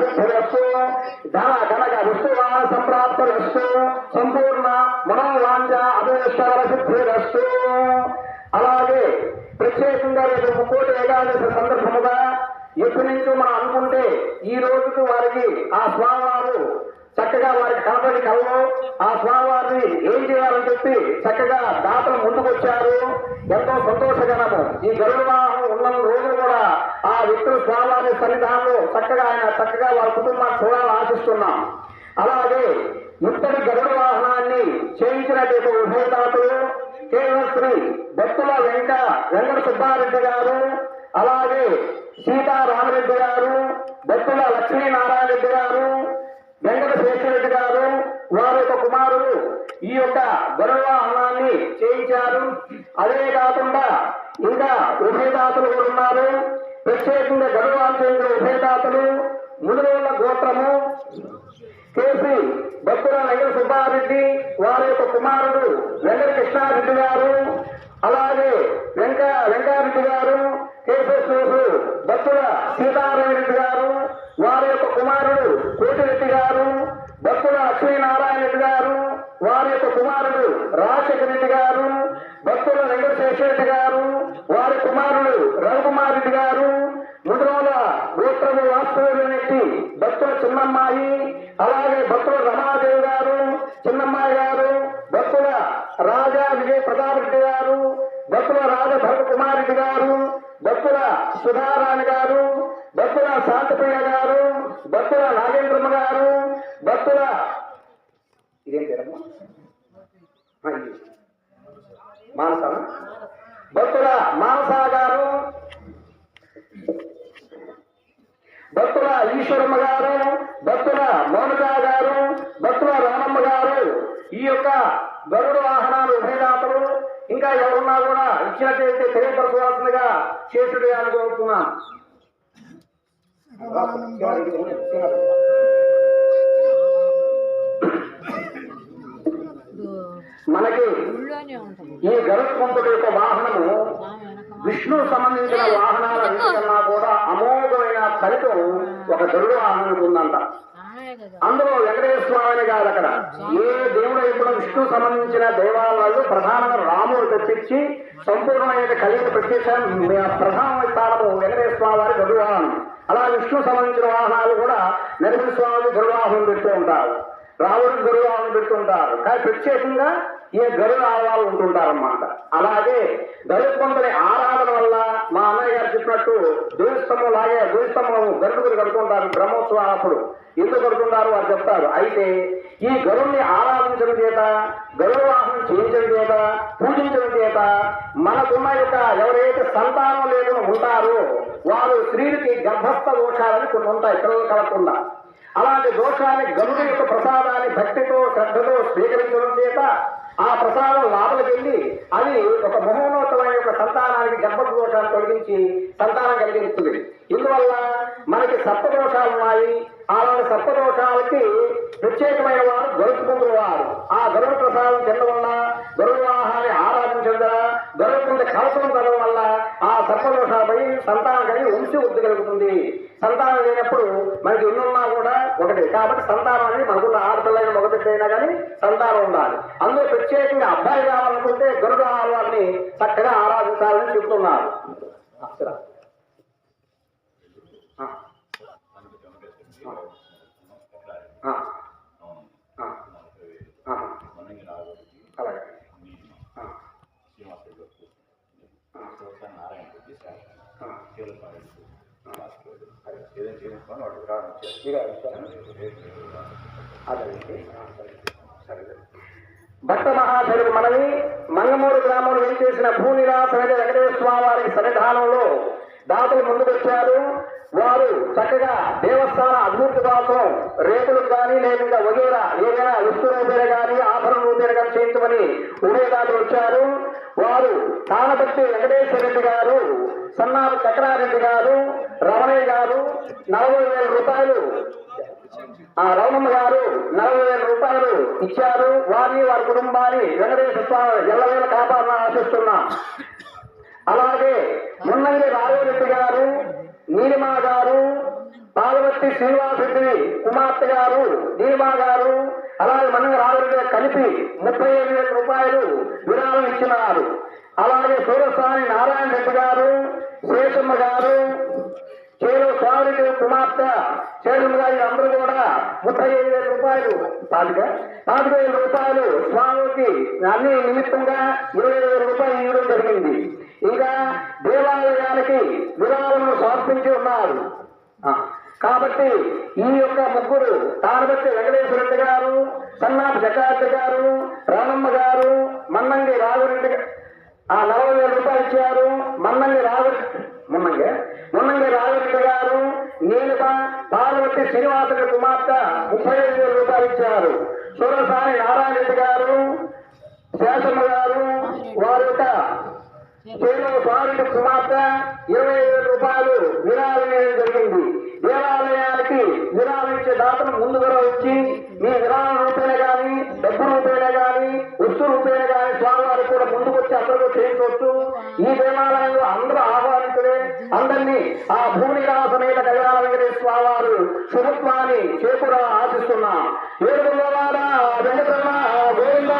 సిద్ధిరస్తు ధన కనక విష్ణువాహన సంప్రాప్తిరస్తు సంపూర్ణ మనోవాంఛ అభిష్టవర సిద్ధిరస్తు అలాగే ప్రత్యేకంగా రేపు ముక్కోటి ఏకాదశి సందర్భముగా ఎప్పటి నుంచో మనం అనుకుంటే ఈ రోజుకు వారికి ఆ స్వామివారు చక్కగా వారికి కనపడి కల్లో ఆ స్వామివారిని ఏం చేయాలని చెప్పి చక్కగా దాతలు ముందుకొచ్చారు. ఎంతో సంతోషకరము. ఈ గరుడ స్వామి సన్నిధానంలో చక్కగా ఆయన చక్కగా వారి కుటుంబాన్ని చూడాలని ఆశిస్తున్నాం. అలాగే ఇంతటి గరుడ వాహనాన్ని చేయించినటువంటి ఉభయదాతలు కేవలం శ్రీ భక్తుల వెంక వెంకట సుబ్బారెడ్డి గారు అలాగే సీతారామరెడ్డి గారు భక్తుల లక్ష్మీనారాయణ రెడ్డి గారు వెంకట శేషరెడ్డి గారు వారి యొక్క కుమారులు ఈ యొక్క గరుడ వాహనాన్ని చేయించారు. అదే కాకుండా ఇంకా ఉభయదాతలు కూడా ఉన్నారు. ప్రత్యేకంగా గరుడ ఉభయదాతలు ముదురోళ్ళ గోత్రము కేసి భక్తుల వెంకట సుబ్బారెడ్డి వారి యొక్క కుమారుడు వెంకట కృష్ణారెడ్డి గారు అలాగే వెంక వెంకారెడ్డి గారు కేశేశ్వరు భక్తుల సీతారామరెడ్డి రెడ్డి గారు ముద్రోల గోత్రము వాస్తవ్యులనెట్టి భక్తుల చిన్నమ్మాయి అలాగే భక్తుల రమాదేవి గారు చిన్నమ్మాయి గారు భక్తుల రాజా విజయ ప్రతాప్ రెడ్డి గారు భక్తుల రాజ భరత కుమార్ రెడ్డి గారు భక్తుల సుధారాణి గారు భక్తుల శాంతప్రియ గారు భక్తుల నాగేంద్రమ్మ గారు భక్తుల ఇదేం పేరమ్మా? ఆ, ఇది. మానసనా భక్తుల మానసా గారు భక్తుల ఈశ్వరమ్మ గారు భక్తుల మౌనిక గారు భక్తుల రామమ్మ గారు ఈ యొక్క గరుడు వాహనాలు ఉభయదాతలు ఇంకా ఎవరున్నా కూడా ఇచ్చినట్టయితే తెలియపరచవలసిందిగా చేసుడు అనుకుంటున్నాను మనకి ఈ గరుత్మంతుడి యొక్క వాహనము విష్ణు సంబంధించిన వాహనాలన్నిటికన్నా కూడా అమోఘమైన ఫలితం ఒక గరుడు వాహనానికి ఉందంట అందులో వెంకటేశ్వర గారు అక్కడ. ఏ దేవుడు ఇప్పుడు విష్ణు సంబంధించిన దేవాలయాలు ప్రధానంగా రాముడు తెప్పించి సంపూర్ణమైన కలిగి ప్రత్యక్ష ప్రధాన స్థానము వెంకటేశ్వర వారి గరువాహనం అలా విష్ణు సంబంధించిన వాహనాలు కూడా నరసింహ స్వామి గరుడు వాహనం పెడుతూ ఉంటారు. రాముడు గరుడు వాహనం పెడుతుంటారు కానీ ప్రత్యేకంగా ఈ గరుడ ఆవాలు ఉంటుంటారన్నమాట. అలాగే గరుత్మంతుని ఆరాధన వల్ల మా అన్నయ్య గారు చెప్పినట్టు దేవస్తంభం లాగే దేవస్తంభం గరుడుగురు కడుతుంటారు బ్రహ్మోత్సవాలప్పుడు. ఎందుకు కొడుతున్నారు వారు చెప్తారు అయితే ఈ గరుణ్ణి ఆరాధించడం చేత గరుడవాహనం చేయించడం చేత పూజించడం చేత మనకున్న యొక్క ఎవరైతే సంతానం లేకుండా ఉంటారో వారు స్త్రీలకి గర్భస్థ దోషాలని కొన్ని ఉంటాయి పిల్లలు కలగకుండా. అలాంటి దోషాన్ని గరుడు యొక్క ప్రసాదాన్ని భక్తితో శ్రద్ధతో స్వీకరించడం చేత ఆ ప్రసాదం లోపలికి వెళ్ళి అది ఒక మహోన్నతమైన యొక్క సంతానానికి గర్భదోషాన్ని తొలగించి సంతానం కలిగిస్తుంది ఇందువల్ల మనకి సప్తదోషాలు ఉన్నాయి. అలాంటి సప్తదోషాలకి ప్రత్యేకమైన వారు గరుచుకుంటున్న వారు. ఆ గరుడ ప్రసాదం తినడం వల్ల గరుడ వాహాన్ని ఆరాధించడం ద్వారా గరుడు కవచం తరడం వల్ల ఆ సర్పదోషాలపై సంతానం కలిగి వంశీ వృద్ధి కలుగుతుంది. సంతానం లేనప్పుడు మనకి ఎన్నున్నా కూడా ఒకటి. కాబట్టి సంతానం అనేది మనకున్న ఆడపిల్లైన మగబిడ్డ అయినా కానీ సంతానం ఉండాలి. అందులో ప్రత్యేకంగా అబ్బాయి కావాలనుకుంటే గరుడ ఆహారాన్ని చక్కగా ఆరాధించాలని చెబుతున్నారు అలాగే. ఆ. ఆ. అలాగే ఆ. ఆ. ఇక అదండి భక్త మహాశయుడు మనవి మంగమూరు గ్రామంలో వెంచేసిన భూనివాస వెంకటేశ్వర స్వామి వారి సన్నిధానంలో దాతలు ముందుకొచ్చారు వారు చక్కగా దేవస్థాన అభివృద్ధి కోసం రేపులకు కానీ లేదా వగేరా ఏదైనా వస్తు రూపేణ కానీ ఆభరణ రూపేణ కానీ చేయించమని ఉభయదాతలు వచ్చారు. వారు తానపత్తి వెంకటేశ్వర రెడ్డి గారు సన్నారు చక్రారెడ్డి గారు రమణయ్య గారు నలభై వేల రూపాయలు ఆ రమణమ్మ గారు నలభై వేల రూపాయలు ఇచ్చారు. వారిని వారి కుటుంబాన్ని వెంకటేశ్వర స్వామి ఎల్లవేళ కాపాడాలని ఆశిస్తున్నాం. అలాగే మున్నంగి రాఘవరెడ్డి గారు నీలిమా గారు పార్వతి శ్రీనివాసరెడ్డి కుమార్తె గారు నీలిమా గారు అలాగే మన రాఘవరెడ్డి కలిపి ముప్పై ఏడు వేల రూపాయలు విరాళం ఇచ్చినారు. అలాగే సూరస్వామి నారాయణ రెడ్డి గారు శేషమ్మ గారు చేలో స్వామికి కుమార్తె చేరుమ్మ గారి అందరూ కూడా ముప్పై ఐదు వేల రూపాయలు. పాతిక? పాతిక వేల రూపాయలు స్వామికి అన్ని నిమిత్తంగా ఇరవై వేల రూపాయలు ఇవ్వడం జరిగింది. ఇంకా దేవాలయానికి విరాళము సమర్పించి ఉన్నారు. కాబట్టి ఈ యొక్క ముగ్గురు తారబట్టి వెంకటేశ్వర రెడ్డి గారు సన్నాపు జకారెడ్డి గారు రామమ్మ గారు మన్నంగి రాఘురెడ్డి ఆ నలభై వేల రూపాయలు ఇచ్చారు. ముప్పై ఐదు వేల రూపాయలు ఇచ్చారు. సూరసాని నారాయణ రెడ్డి గారు శేషమ్మ గారు వారి యొక్క చేలో స్వామి కుమార్తె ఇరవై వేల రూపాయలు విరాళం జరిగింది. దేవాలయానికి విరాళం ఇచ్చే దాతను ముందుగా వచ్చి మీ విరాళం రూపేణ కానీ డబ్బు రూపేణ కానీ వస్తు రూపేణ గాని స్వామివారు కూడా ముందుకు వచ్చి అందరూ చేయించవచ్చు ఈ దేవాలయంలో అందరూ ఆహ్వానితులే అందరినీ ఆ భూమి సమేత కళ్యాణ వెంకటేశ్వర వారు శుభత్వాన్ని చేకూర ఆశిస్తున్నాం వెంకటరమణ గోవింద